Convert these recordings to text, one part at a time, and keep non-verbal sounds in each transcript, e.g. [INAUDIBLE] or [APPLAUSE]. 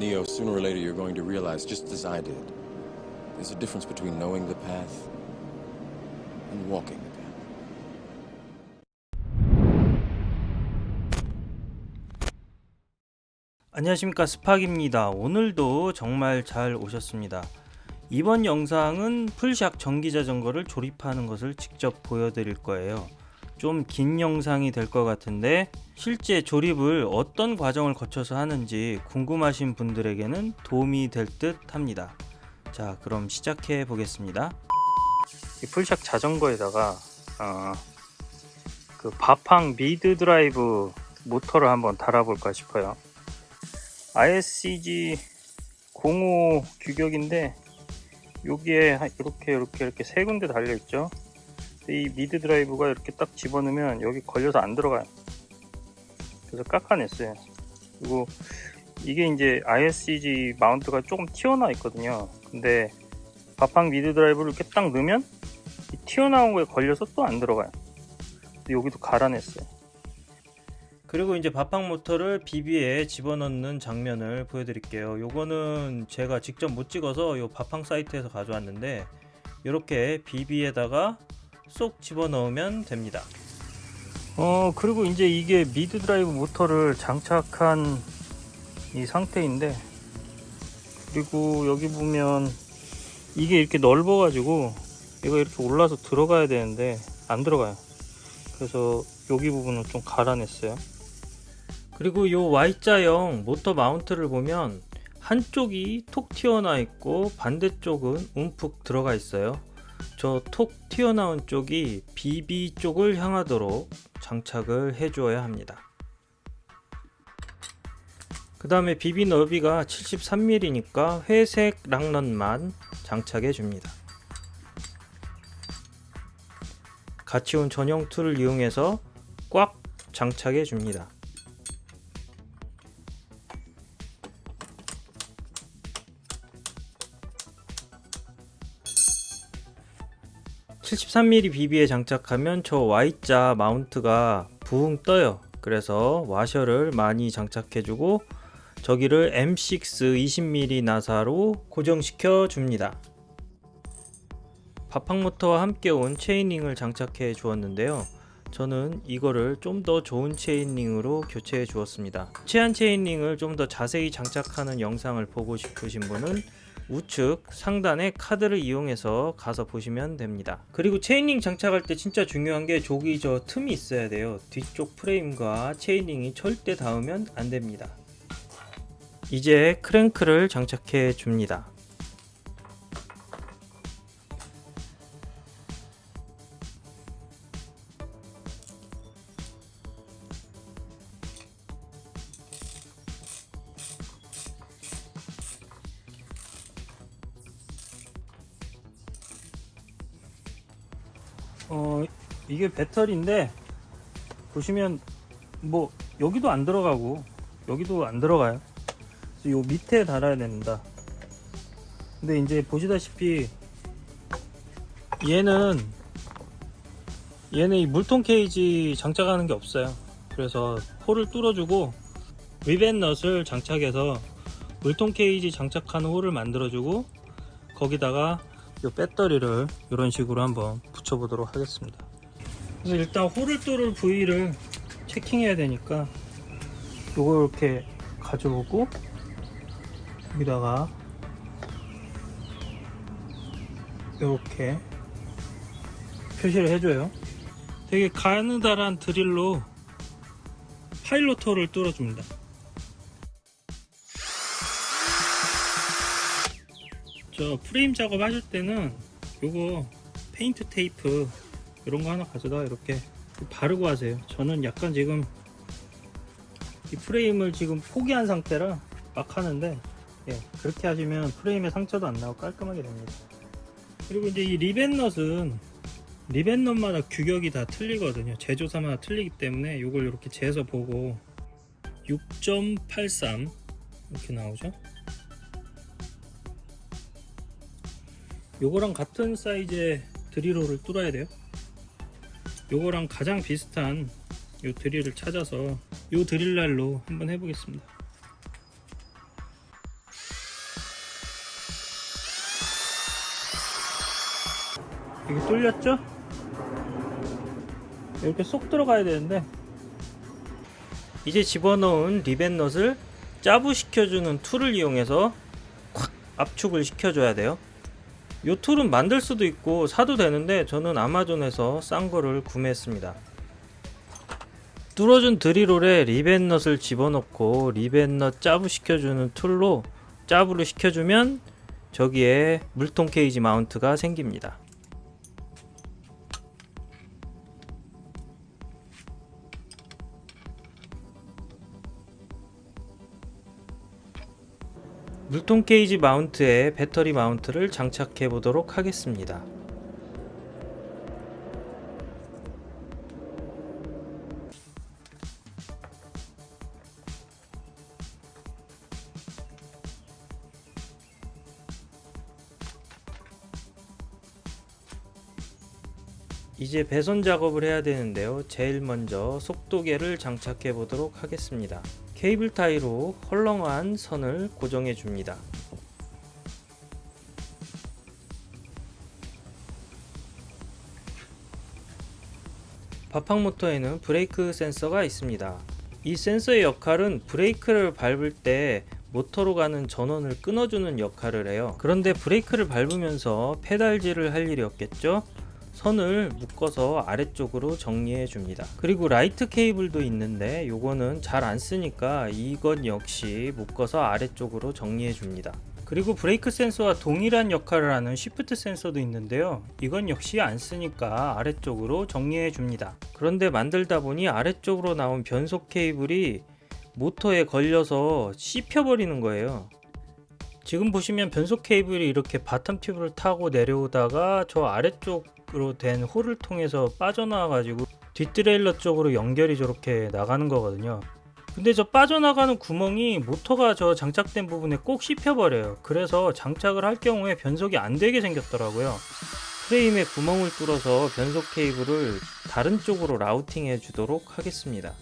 Neo, sooner or later you're going to realize, just as I did, there's a difference between knowing the path and walking path. 안녕하십니까 스팍입니다. 오늘도 정말 잘 오셨습니다. 이번 영상은 풀샥 전기 자전거를 조립하는 것을 직접 보여드릴 거예요. 좀 긴 영상이 될 것 같은데 실제 조립을 어떤 과정을 거쳐서 하는지 궁금하신 분들에게는 도움이 될 듯 합니다. 자, 그럼 시작해 보겠습니다. 이 풀샥 자전거에다가 어, 그 바팡 미드 드라이브 모터를 한번 달아볼까 싶어요. ISCG 05 규격인데 여기에 한 이렇게 이렇게 이렇게 세 군데 달려 있죠. 이 미드 드라이브가 이렇게 딱 집어넣으면 여기 걸려서 안 들어가요. 그래서 깎아냈어요. 그리고 이게 이제 ISCG 마운트가 조금 튀어나와 있거든요. 근데 바팡 미드 드라이브를 이렇게 딱 넣으면 이 튀어나온 거에 걸려서 또 안 들어가요. 여기도 갈아냈어요. 그리고 이제 바팡 모터를 비비에 집어넣는 장면을 보여드릴게요. 요거는 제가 직접 못 찍어서 요 바팡 사이트에서 가져왔는데 이렇게 비비에다가 쏙 집어넣으면 됩니다. 어 그리고 이제 이게 미드 드라이브 모터를 장착한 이 상태인데 그리고 여기 보면 이게 이렇게 넓어 가지고 얘가 이렇게 올라서 들어가야 되는데 안 들어가요. 그래서 여기 부분을 좀 갈아냈어요. 그리고 요 Y자형 모터 마운트를 보면 한쪽이 톡 튀어나와 있고 반대쪽은 움푹 들어가 있어요. 저 톡 튀어나온 쪽이 BB 쪽을 향하도록 장착을 해주어야 합니다. 그 다음에 BB 너비가 73mm니까 회색 락런만 장착해 줍니다. 같이 온 전용 툴을 이용해서 꽉 장착해 줍니다. 73mm BB에 장착하면 저 Y자 마운트가 붕 떠요. 그래서 와셔를 많이 장착해주고 저기를 M6 20mm 나사로 고정시켜 줍니다. 바팡 모터와 함께 온 체이닝을 장착해 주었는데요. 저는 이거를 좀 더 좋은 체인링으로 교체해 주었습니다. 체한 체인링을 좀 더 자세히 장착하는 영상을 보고 싶으신 분은 우측 상단에 카드를 이용해서 가서 보시면 됩니다. 그리고 체인링 장착할 때 진짜 중요한 게 저기 저 틈이 있어야 돼요. 뒤쪽 프레임과 체인링이 절대 닿으면 안 됩니다. 이제 크랭크를 장착해 줍니다. 어 이게 배터리인데 보시면 뭐 여기도 안 들어가고 여기도 안 들어가요. 요 밑에 달아야 됩니다. 근데 이제 보시다시피 얘는 얘는 이 물통 케이지 장착하는 게 없어요. 그래서 홀을 뚫어주고 리벤 넛을 장착해서 물통 케이지 장착하는 홀을 만들어주고 거기다가 이 배터리를 이런 식으로 한번 붙여 보도록 하겠습니다. 그래서 일단 홀을 뚫을 부위를 체킹해야 되니까 이거 이렇게 가져오고 여기다가 이렇게 표시를 해줘요. 되게 가느다란 드릴로 홀을 뚫어줍니다. 저 프레임 작업 하실 때는 요거 페인트 테이프 이런 거 하나 가져다 이렇게 바르고 하세요. 저는 약간 지금 이 프레임을 지금 포기한 상태라 막 하는데 예, 그렇게 하시면 프레임에 상처도 안 나고 깔끔하게 됩니다. 그리고 이제 이 리벤넛은 리벤넛마다 규격이 다 틀리거든요. 제조사마다 틀리기 때문에 이걸 이렇게 재서 보고 6.83 이렇게 나오죠. 요거랑 같은 사이즈의 드릴로를 뚫어야 돼요. 요거랑 가장 비슷한 요 드릴을 찾아서 요 드릴날로 한번 해보겠습니다. 이게 뚫렸죠? 이렇게 쏙 들어가야 되는데 이제 집어넣은 리벳넛을 짜부시켜주는 툴을 이용해서 콱 압축을 시켜줘야 돼요. 이 툴은 만들 수도 있고 사도 되는데 저는 아마존에서 싼 거를 구매했습니다. 뚫어준 드릴홀에 리벤넛을 집어넣고 리벤넛 짜부 시켜주는 툴로 짜부를 시켜주면 저기에 물통 케이지 마운트가 생깁니다 물통 케이지 마운트에 배터리 마운트를 장착해 보도록 하겠습니다. 이제 배선 작업을 해야 되는데요. 제일 먼저 속도계를 장착해 보도록 하겠습니다. 케이블 타이로 헐렁한 선을 고정해 줍니다. 바팡 모터에는 브레이크 센서가 있습니다. 이 센서의 역할은 브레이크를 밟을 때 모터로 가는 전원을 끊어주는 역할을 해요. 그런데 브레이크를 밟으면서 페달질을 할 일이 없겠죠? 선을 묶어서 아래쪽으로 정리해 줍니다. 그리고 라이트 케이블도 있는데 요거는 잘 안 쓰니까 이것 역시 묶어서 아래쪽으로 정리해 줍니다. 그리고 브레이크 센서와 동일한 역할을 하는 시프트 센서도 있는데요. 이건 역시 안 쓰니까 아래쪽으로 정리해 줍니다. 그런데 만들다 보니 아래쪽으로 나온 변속 케이블이 모터에 걸려서 씹혀 버리는 거예요. 지금 보시면 변속 케이블이 이렇게 바텀 튜브를 타고 내려오다가 저 아래쪽 으로 된 홀을 통해서 빠져나와 가지고 뒷트레일러 쪽으로 연결이 저렇게 나가는 거거든요. 근데 저 빠져나가는 구멍이 모터가 저 장착된 부분에 꼭 씹혀버려요. 그래서 장착을 할 경우에 변속이 안 되게 생겼더라고요. 프레임에 구멍을 뚫어서 변속 케이블을 다른 쪽으로 라우팅해 주도록 하겠습니다.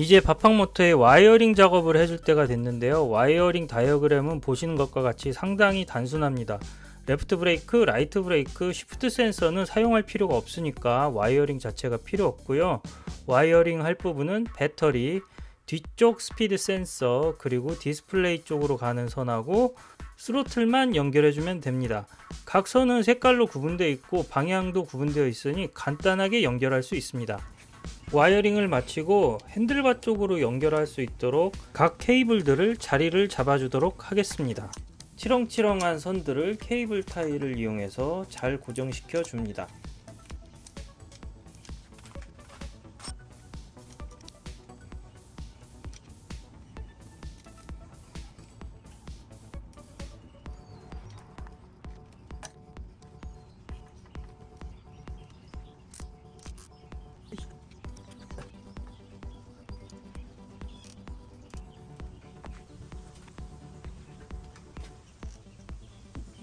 이제 바팡 모터의 와이어링 작업을 해줄 때가 됐는데요. 와이어링 다이어그램은 보시는 것과 같이 상당히 단순합니다. 레프트 브레이크, 라이트 브레이크, 시프트 센서는 사용할 필요가 없으니까 와이어링 자체가 필요 없고요. 와이어링 할 부분은 배터리, 뒤쪽 스피드 센서, 그리고 디스플레이 쪽으로 가는 선하고 스로틀만 연결해주면 됩니다. 각 선은 색깔로 구분되어 있고 방향도 구분되어 있으니 간단하게 연결할 수 있습니다. 와이어링을 마치고 핸들바 쪽으로 연결할 수 있도록 각 케이블들을 자리를 잡아주도록 하겠습니다. 치렁치렁한 선들을 케이블 타일을 이용해서 잘 고정시켜 줍니다.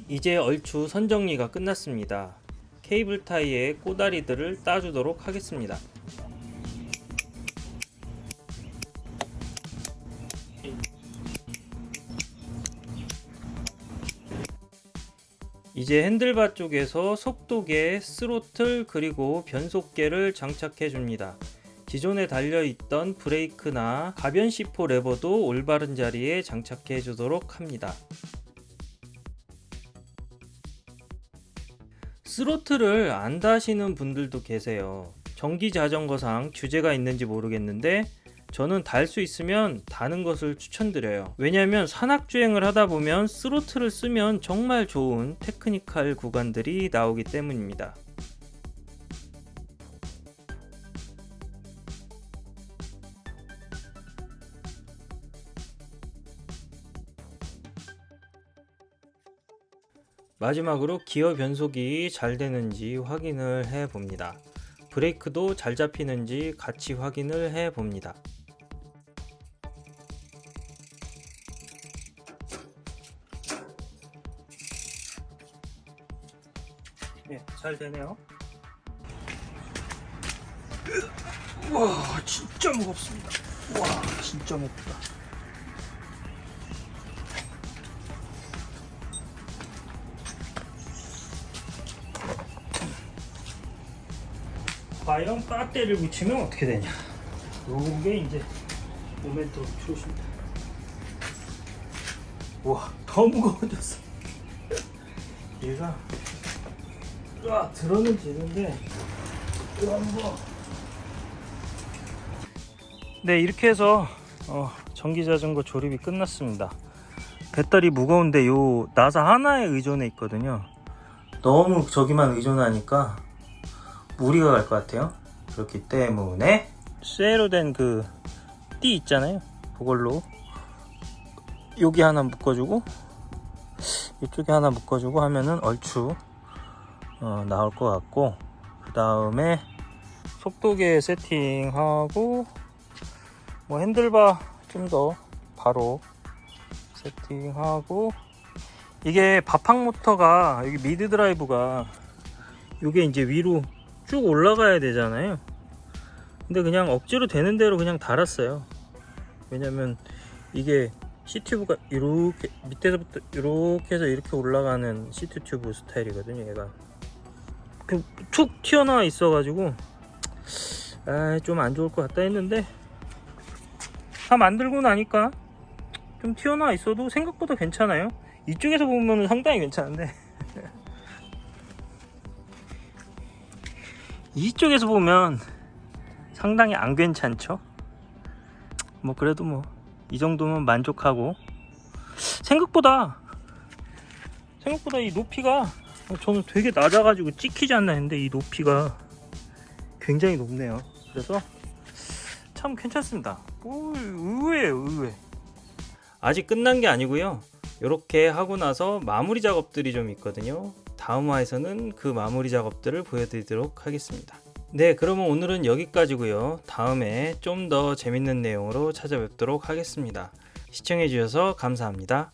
이제 얼추 선정리가 끝났습니다. 케이블 타이의 꼬다리들을 따주도록 하겠습니다. 이제 핸들바 쪽에서 속도계, 스로틀 그리고 변속계를 장착해 줍니다. 기존에 달려있던 브레이크나 가변 C4 레버도 올바른 자리에 장착해 주도록 합니다. 스로틀을 안 다시는 분들도 계세요. 전기 자전거상 규제가 있는지 모르겠는데 저는 달 수 있으면 다는 것을 추천드려요. 왜냐하면 산악 주행을 하다 보면 스로틀을 쓰면 정말 좋은 테크니컬 구간들이 나오기 때문입니다. 마지막으로 기어 변속이 잘 되는지 확인을 해 봅니다. 브레이크도 잘 잡히는지 같이 확인을 해 봅니다. 예, 잘 되네요. 와, 진짜 무겁습니다. 와, 진짜 무겁다. 과연 배터리를 붙이면 어떻게 되냐? 요게 이제 모멘트 트롯입니다. 와, 더 무거워졌어. 얘가 아, 들어는 되는데 이거 한번 네 이렇게 해서 어, 전기자전거 조립이 끝났습니다 배터리 무거운데 요 나사 하나에 의존해 있거든요 너무 저기만 의존하니까 무리가 갈 것 같아요. 그렇기 때문에 쇠로 된 그 띠 있잖아요. 그걸로 여기 하나 묶어주고 이쪽에 하나 묶어주고 하면은 얼추 어, 나올 것 같고 그 다음에 속도계 세팅하고 뭐 핸들바 좀 더 바로 세팅하고 이게 바팡 모터가 여기 미드 드라이브가 이게 이제 위로 쭉 올라가야 되잖아요. 근데 그냥 억지로 되는 대로 그냥 달았어요. 왜냐면 이게 C튜브가 이렇게 밑에서부터 이렇게 해서 이렇게 올라가는 시트 튜브 스타일이거든요 얘가. 그툭 튀어나와 있어 가지고 아, 좀 안 좋을 것 같다 했는데 다 만들고 나니까 좀 튀어나와 있어도 생각보다 괜찮아요. 이쪽에서 보면 상당히 괜찮은데 [LAUGHS] 이쪽에서 보면 상당히 안 괜찮죠 뭐 그래도 뭐 이 정도면 만족하고 생각보다 생각보다 이 높이가 어, 저는 되게 낮아가지고 찍히지 않나 했는데 이 높이가 굉장히 높네요. 그래서 참 괜찮습니다. 오, 의외예요, 의외. 아직 끝난 게 아니고요. 이렇게 하고 나서 마무리 작업들이 좀 있거든요. 다음 화에서는 그 마무리 작업들을 보여드리도록 하겠습니다. 네, 그러면 오늘은 여기까지고요. 다음에 좀 더 재밌는 내용으로 찾아뵙도록 하겠습니다. 시청해주셔서 감사합니다.